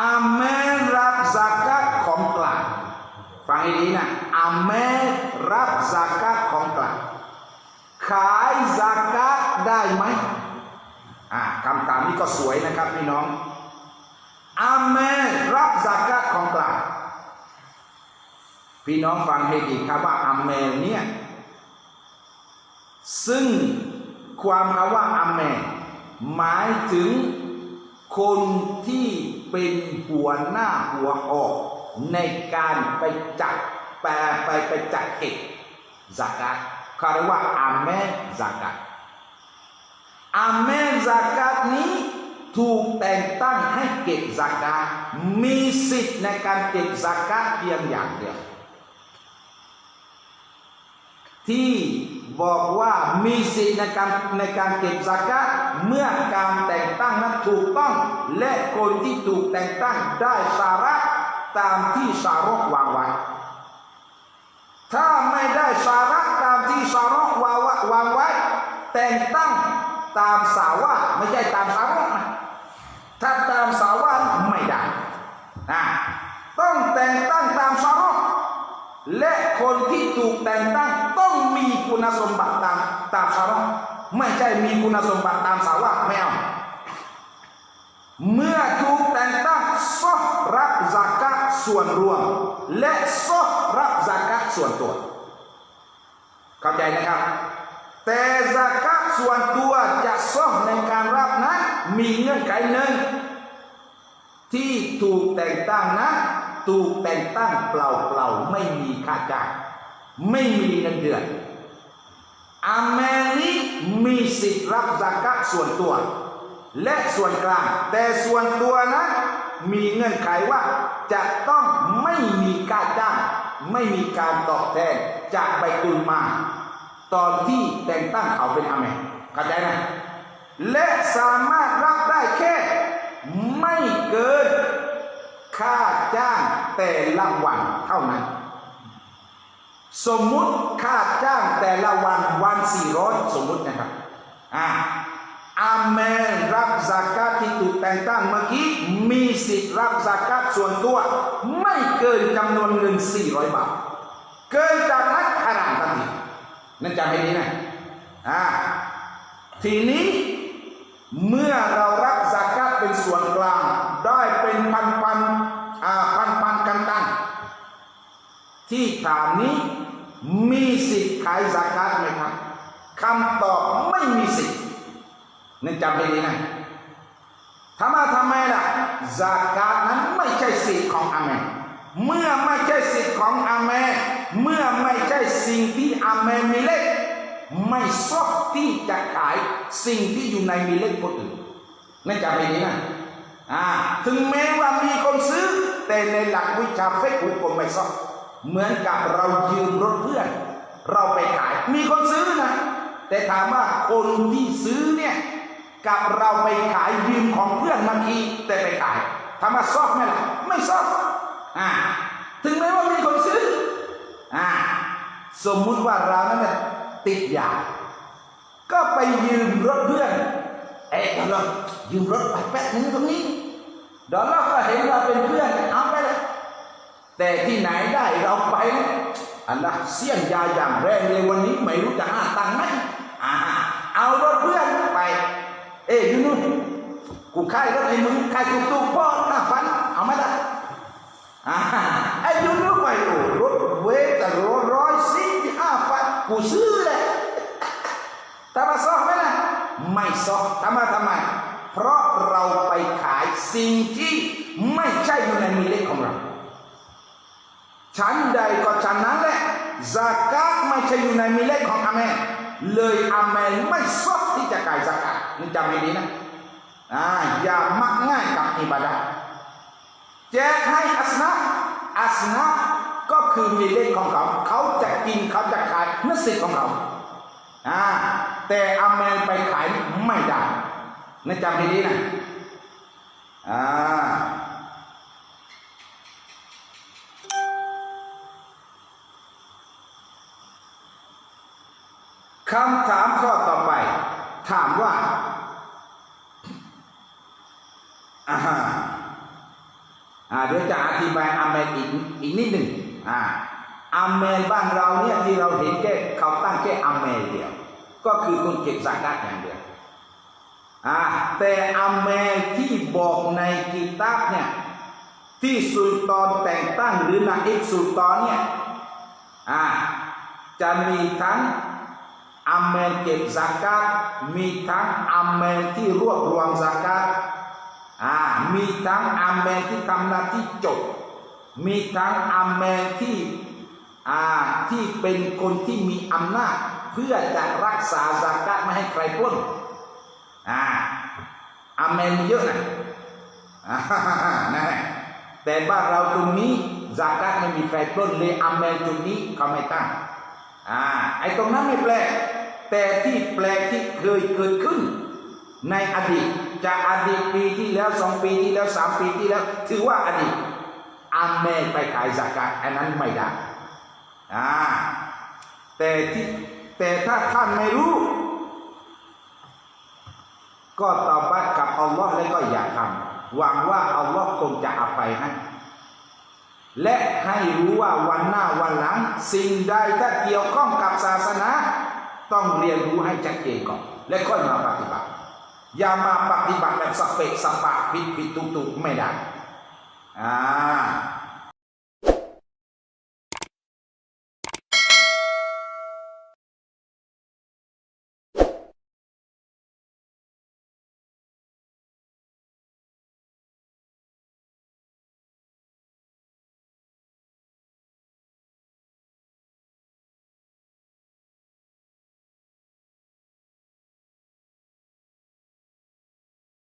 อาเมนรับสักกัดของกลางฟังให้ดีนะอาเมนรับสักกัดของกลางขายสักกัดได้ไหมอ่าคำถามนี้ก็สวยนะครับพี่น้องอาเมนรับสักกัดของกลางพี่น้องฟังให้ดีครับว่าอาเมนเนี่ยซึ่งความคำว่าอาเมนหมายถึง คนที่เป็นหัวหน้าหัวออกในการไปจัดไปไปไปจัดเก็บ zakat เขาเรียกว่าอาเมน zakat อาเมน zakat นี้ถูกแต่งตั้งให้เก็บ zakat มีสิทธิ์ในการเก็บ zakat เพียงอย่างเดียว ที่บอกว่ามีสิทธิในการในการเก็บสักกะเมื่อการแต่งตั้งนั้นถูกต้อง และคนที่ถูกแต่งตั้งได้สาระตามที่สารกวางไว้ถ้าไม่ได้สาระตามที่สารกวางไว้วางไว้ แต่งตั้งตามสาวาไม่ใช่ตามสารกนะถ้าตามสาวาไม่ได้นะต้องแต่งตั้งตามสารกและคนที่ถูกแต่งตั้ง คุณสมบัติตามตามสาวกไม่ใช่มีคุณสมบัติตามสาวกไม่เอาเมื่อถูกแต่งตั้งซอรับ zakat กัส่วนรวม และซอรับ zakat กัส่วนตัว เข้าใจนะครับ แต่ zakat กัส่วนตัวจะซอในการรับนั้นมีเงื่อนไขหนึ่งที่ถูกแต่งตั้งนะถูกแต่งตั้งเปล่าๆไม่มีค่าจ้างไม่มีเงินเดือน อาเมนี้มีสิทธิ์รับสักะส่วนตัว และส่วนกลาง แต่ส่วนตัวนะมีเงื่อนไขว่าจะต้องไม่มีค่าจ้างไม่มีการตอบแทนจากใบตุลมา ตอนที่แต่งตั้งเขาเป็นอาเมนเข้าใจนะและสามารถรับได้แค่ ไม่เกินค่าจ้างแต่ละวันเท่านั้น สมมุติาจ้างแต่ละวันวัน400สมมตินะครับอ่าอาเมนรับสากาที่ถูกแต่งตั้งเมื่อกี้มีสิทธิ์รับสากาส่วนตัว ไม่เกินจำนวนเงิน400บาท เกินจากนั้นฮารามทันทีนั่นจำให้ดีนะอ่าทีนี้เมื่อเรารับสากาเป็นส่วนกลาง ได้เป็นพันพันอ่าพันพันกันตันที่ถามนี้ มีสิทธิ์ขายสากาตไหมครับคำตอบไม่มีสิทธิ์นั่นจำให้ดีนะถามว่าทำไมล่ะสากาตนั้นไม่ใช่สิทธิ์ของอาเมนเมื่อไม่ใช่สิทธิ์ของอาเมนเมื่อไม่ใช่สิ่งที่อาเมนมีเล็กไม่ซอกที่จะขายสิ่งที่อยู่ในมีเล็กคนอื่นนั่นจำให้ดีนะอ่าถึงแม้ว่ามีคนซื้อแต่ในหลักวิชาเฟกุกมไม่ซอก เหมือนกับเรายืมรถเพื่อน เราไปขายมีคนซื้อนะ แต่ถามว่าคนที่ซื้อเนี่ยกับเราไปขายยืมของเพื่อนมาทีแต่ไปขายถามว่าซอกไหมล่ะไม่ซอกอ่าถึงแม้ว่ามีคนซื้ออ่าสมมุติว่าเรานั้นน่ะติดยาก็ไปยืมรถเพื่อนเอ๊ะเดี๋ยวเรายืมรถไปแป๊บนึงตรงนี้เดี๋ยวเราก็เห็นเราเป็นเพื่อนเอาไปเลย แต่ที่ไหนได้เราไปอันละเสี้ยนยาอย่างแรงเลยวันนี้ไม่รู้จะหาตังค์ไหมอ่าเอารถเพื่อนไป เอ้ยยูนู่นกูขายรถไอ้มึงขายถูกๆพ่อหน้าฟันเอาไหมล่ะอ่าไอ้ยูนู่นไปโอ้รถเวทแต่รถร้อยสี่ห้าพันกูซื้อเลยทำมาซอกไหมล่ะไม่ซอกทำมาทำไมเพราะเราไปขายสิ่งที่ไม่ใช่อยู่ในมีเล็กของเรา ฉันใดก็ฉันนั้นแหละสากาตไม่ใช่อยู่ในมิเลตของอาเมนเลยอาเมนไม่ชอบที่จะขายสากาตนี่จำให้ดีนะอ่าอย่ามักง่ายกับอิบาดะแจกให้อัสนะอัสนะก็คือมิเลตของเขา เขาจะกินเขาจะขายนั่นสิทธิ์ของเขาอ่าแต่อาเมนไปขายไม่ได้นี่จำให้ดีนะอ่า คำถามข้อต่อไป ถามว่าอ่าเดี๋ยวจะอธิบายอาเมนอีกอีกนิดหนึ่งอ่าอาเมนบ้านเราเนี่ยที่เราเห็นแค่เขาตั้งแค่อาเมนเดียว ก็คือคนเก็บสักาตอย่างเดียวอ่าแต่อาเมนที่บอกในกิตาบเนี่ยที่สุลตานแต่งตั้งหรือนาอิสุลตานเนี่ยอ่าจะมีทั้ง อาเมนเก็บสักาตมีทั้งอาเมนที่รวบรวมสักาตมีทั้งอาเมนที่ทำหน้าที่จดมีทั้งอาเมนที่ที่เป็นคนที่มีอำนาจเพื่อจะรักษาสากาตไม่ให้ใครปล้นอาอาเมนมีเยอะนะนะแต่บ้านเราตรงนี้สากาตไม่มีใครปล้นเลยอาเมนจุดนี้เขาไม่ตั้ง อ่าไอ้ตรงนั้นไม่แปลก แต่ที่แปลกที่เคยเกิดขึ้น ในอดีตจากอดีตปีที่แล้วสองปีที่แล้วสามปีที่แล้วถือว่าอดีตอาเมนไปขายสากาตอันนั้นไม่ได้อ่าแต่ที่แต่ถ้าท่านไม่รู้ ก็ต่อไปกับอัลลอฮ์แล้วก็อย่าทำหวังว่าอัลลอฮ์คงจะอภัยให้ และให้รู้ว่าวันหน้าวันหลัง สิ่งใดถ้าเกี่ยวข้องกับศาสนา ต้องเรียนรู้ให้ชัดเจนก่อน และค่อยมาปฏิบัติ อย่ามาปฏิบัติแบบสเปกสปะผิดผิดตุกตุกไม่ได้อ่า